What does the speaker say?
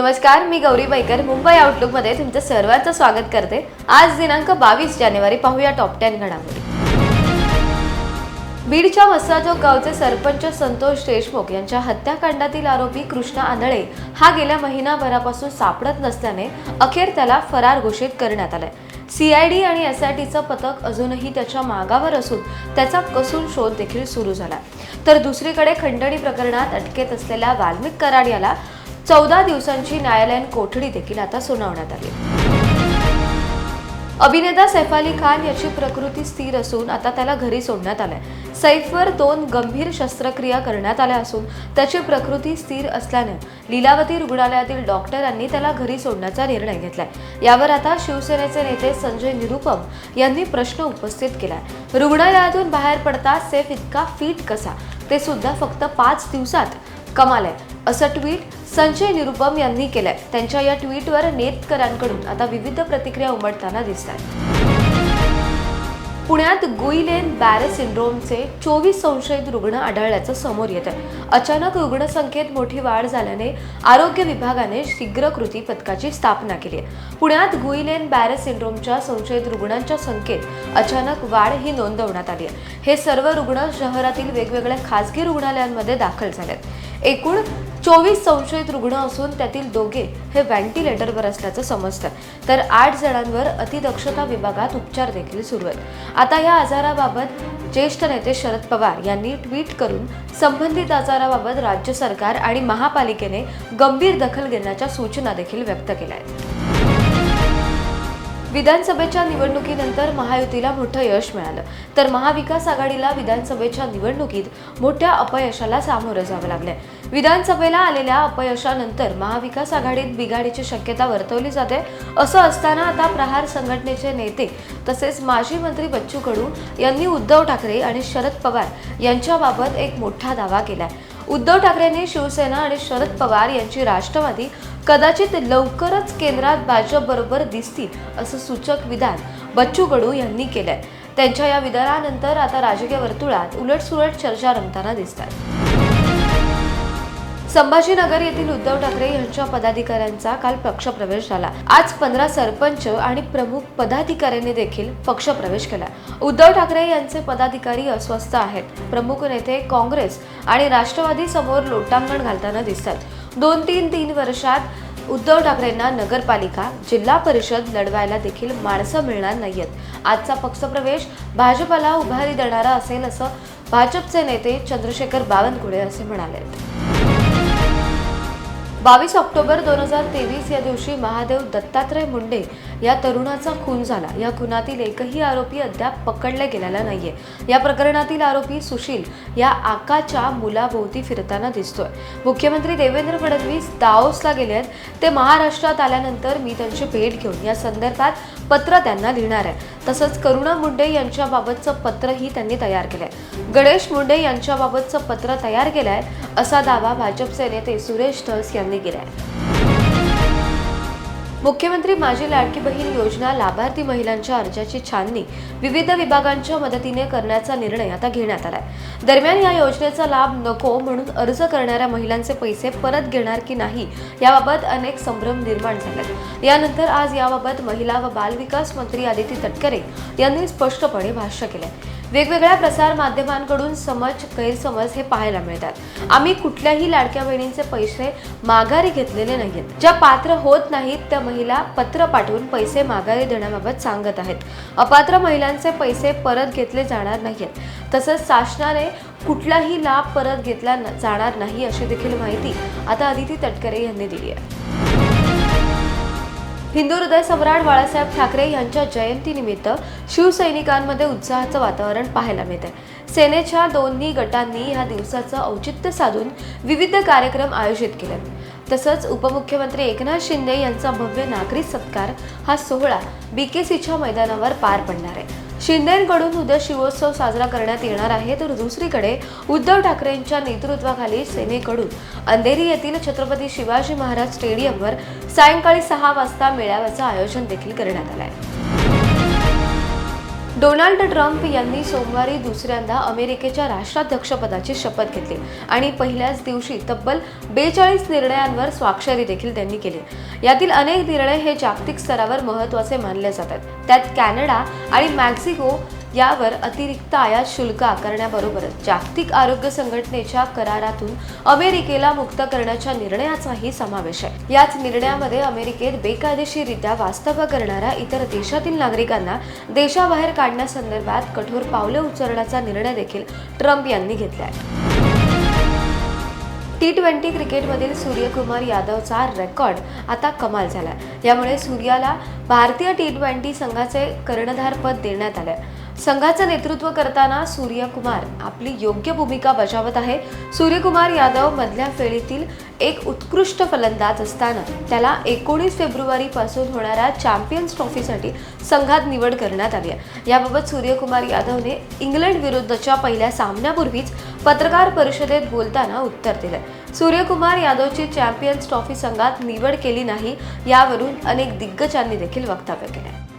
नमस्कार मी गौरी बैकर. मुंबई आउटलुकमध्ये तुमचं सर्वांचं स्वागत करते. आज दिनांक बावीस जानेवारी पाहूया टॉप टेन घडामोडी. बीडच्या मसाजो गावचे सरपंच संतोष देशमुख यांच्या हत्याकांडातील आरोपी कृष्णा आंधळे हा गेल्या महिनाभरापासून सापडत नसल्याने अखेर त्याला फरार घोषित करण्यात आलाय. सीआयडी आणि एस आय टीचं पथक अजूनही त्याच्या मागावर असून त्याचा कसून शोध देखील सुरू झाला. तर दुसरीकडे खंडणी प्रकरणात अटकेत असलेल्या वाल्मिक कराड याला चौदा दिवसांची न्यायालयीन कोठडी देखील आता सुनावण्यात आली. अभिनेता सैफ अली खान याची प्रकृती स्थिर असून आता त्याला घरी सोडण्यात आलंय. सैफवर दोन गंभीर शस्त्रक्रिया करण्यात आल्या असून त्याची प्रकृती स्थिर असल्याने लीलावती रुग्णालयातील डॉक्टरांनी त्याला घरी सोडण्याचा निर्णय घेतलाय. यावर आता शिवसेनेचे नेते संजय निरुपम यांनी प्रश्न उपस्थित केलाय. रुग्णालयातून बाहेर पडता सैफ इतका फिट कसा? ते सुद्धा फक्त पाच दिवसात कमाल आहे. असं ट्विट संजय निरुपम यांनी केलंय. त्यांच्या या ट्विटवर नेतकरांकडून आता विविध प्रतिक्रिया उमटताना दिसत आहेत पुण्यात गुईलेन बॅरे सिंड्रोमचे चोवीस संशयित रुग्ण आढळल्याचं समोर येत आहे अचानक रुग्णसंख्येत मोठी वाढ झाल्याने आरोग्य विभागाने शीघ्र कृती पथकाची स्थापना केली आहे. पुण्यात गुईलेन बॅरे सिंड्रोमच्या संशयित रुग्णांच्या संख्येत अचानक वाढ ही नोंदवण्यात आली आहे. हे सर्व रुग्ण शहरातील वेगवेगळ्या खासगी रुग्णालयांमध्ये दाखल झाले आहेत एकूण चोवीस संशयित रुग्ण असून त्यातील दोघे हे व्हेंटिलेटरवर असल्याचं समजतं. तर आठ जणांवर अतिदक्षता विभागात उपचार देखील सुरू आहेत. आता या आजाराबाबत ज्येष्ठ नेते शरद पवार यांनी ट्विट करून संबंधित आजाराबाबत राज्य सरकार आणि महापालिकेने गंभीर दखल घेण्याच्या सूचना देखील व्यक्त केल्या आहेत. विधानसभेच्या निवडणुकीनंतर महायुतीला मोठं यश मिळालं. तर महाविकास आघाडीला विधानसभेच्या निवडणुकीत मोठ्या अपयशाला सामोरं जावं लागलंय. विधानसभेला आलेल्या अपयशानंतर महाविकास आघाडीत बिघाडीची शक्यता वर्तवली जाते असं असताना आता प्रहार संघटनेचे नेते तसेच माजी मंत्री बच्चू कडू यांनी उद्धव ठाकरे आणि शरद पवार यांच्याबाबत एक मोठा दावा केलाय. उद्धव ठाकरेंनी शिवसेना आणि शरद पवार यांची राष्ट्रवादी कदाचित लवकरच केंद्रात भाजपबरोबर दिसतील असं सूचक विधान बच्चू कडू यांनी केलंय. त्यांच्या या विधानानंतर आता राजकीय वर्तुळात उलटसुलट चर्चा रंगताना दिसतात. संभाजीनगर येथील उद्धव ठाकरे यांच्या पदाधिकाऱ्यांचा काल पक्षप्रवेश झाला. आज पंधरा सरपंच आणि प्रमुख पदाधिकाऱ्यांनी देखील पक्षप्रवेश केला. उद्धव ठाकरे यांचे पदाधिकारी अस्वस्थ आहेत. प्रमुख नेते काँग्रेस आणि राष्ट्रवादी समोर लोटांगण घालताना दिसतात. दोन तीन तीन वर्षात उद्धव ठाकरेंना नगरपालिका जिल्हा परिषद लढवायला देखील माणसं मिळणार नाहीयेत. आजचा पक्षप्रवेश भाजपला उभारी देणारा असेल असं भाजपचे नेते चंद्रशेखर बावनकुळे असे म्हणाले. बावीस ऑक्टोबर दोन हजार तेवीस या दिवशी महादेव दत्तात्रय मुंडे या तरुणाचा खून झाला. या खुनातील एकही आरोपी अद्याप पकडला गेलेला नाहीये. या प्रकरणातील आरोपी सुशील या आकाच्या मुलाभोवती फिरताना दिसतोय. मुख्यमंत्री देवेंद्र फडणवीस दाओसला गेले आहेत. ते महाराष्ट्रात आल्यानंतर मी त्यांची भेट घेऊन या संदर्भात पत्र त्यांना लिहिणार आहे. तसंच करुणा मुंडे यांच्याबाबतचं पत्रही त्यांनी तयार केलंय. गणेश मुंडे यांच्याबाबतचं पत्र तयार केलंय असा दावा भाजपचे नेते सुरेश धस यांनी केला आहे मुख्यमंत्री माझी लाडकी बहीण योजना लाभार्थी महिलांच्या अर्जाची छाननी विविध विभागांच्या मदतीने करण्याचा निर्णय आता घेण्यात आलाय. दरम्यान या योजनेचा लाभ नको म्हणून अर्ज करणाऱ्या महिलांचे पैसे परत घेणार की नाही याबाबत अनेक संभ्रम निर्माण झाले यानंतर आज याबाबत महिला व बालविकास मंत्री आदिती तटकरे यांनी स्पष्टपणे भाष्य केलंय. वेगवेगळ्या प्रसार माध्यमांकडून समज गैरसमज हे पाहायला मिळतात. आम्ही कुठल्याही लाडक्या बहिणींचे पैसे माघारी घेतलेले नाहीत. ज्या पात्र होत नाहीत त्या महिला पत्र पाठवून पैसे माघारी देण्याबाबत सांगत आहेत. अपात्र महिलांचे पैसे परत घेतले जाणार नाहीत. तसंच शासनाने कुठलाही लाभ परत घेतला न- जाणार नाही अशी देखील माहिती आता अदिती तटकरे यांनी दिली आहे. हिंदू हृदय सम्राट बाळासाहेब ठाकरे यांच्या जयंतीनिमित्त शिवसैनिकांमध्ये उत्साहाचं वातावरण पाहायला मिळतंय. सेनेच्या दोन्ही गटांनी ह्या दिवसाचं औचित्य साधून विविध कार्यक्रम आयोजित केले तसंच उपमुख्यमंत्री एकनाथ शिंदे यांचा भव्य नागरिक सत्कार हा सोहळा बीकेसीच्या मैदानावर पार पडणार आहे. शिंदेकडून उद्या शिवोत्सव साजरा करण्यात येणार आहे. तर दुसरीकडे उद्धव ठाकरेंच्या नेतृत्वाखाली सेनेकडून अंधेरी येथील छत्रपती शिवाजी महाराज स्टेडियमवर सायंकाळी सहा वाजता मेळाव्याचं आयोजन देखील करण्यात आलं आहे डोनाल्ड ट्रम्प यांनी सोमवारी दुसऱ्यांदा अमेरिकेच्या राष्ट्राध्यक्षपदाची शपथ घेतली आणि पहिल्याच दिवशी तब्बल बेचाळीस निर्णयांवर स्वाक्षरी देखील त्यांनी केली. यातील अनेक निर्णय हे जागतिक स्तरावर महत्त्वाचे मानले जातात. त्यात कॅनडा आणि मॅक्सिको यावर अतिरिक्त आयात शुल्क आकारण्याबरोबरच जागतिक आरोग्य संघटनेच्या करारातून अमेरिकेला मुक्त करण्याच्या निर्णयाचाही समावेश आहे. याच निर्णयामध्ये अमेरिकेत बेकायदेशीररित्या वास्तव्य करणाऱ्या इतर देशातील नागरिकांना देशाबाहेर काढण्यासंदर्भात कठोर पावले उचलण्याचा निर्णय देखील ट्रम्प यांनी घेतला आहे टी ट्वेंटी क्रिकेटमधील सूर्यकुमार यादवचा रेकॉर्ड आता कमाल झाला यामुळे सूर्याला भारतीय टी ट्वेंटी संघाचे कर्णधारपद देण्यात आले संघाचं नेतृत्व करताना सूर्यकुमार आपली योग्य भूमिका बजावत आहे सूर्यकुमार यादव मधल्या फेरीतील एक उत्कृष्ट फलंदाज असताना त्याला एकोणीस फेब्रुवारी पासून होणाऱ्या चॅम्पियन्स ट्रॉफीसाठी संघात निवड करण्यात आली आहे. याबाबत सूर्यकुमार यादवने इंग्लंड विरुद्धच्या पहिल्या सामन्यापूर्वीच पत्रकार परिषदेत बोलताना उत्तर दिलंय सूर्यकुमार यादवची चॅम्पियन्स ट्रॉफी संघात निवड केली नाही यावरून अनेक दिग्गजांनी देखील वक्तव्य केलंय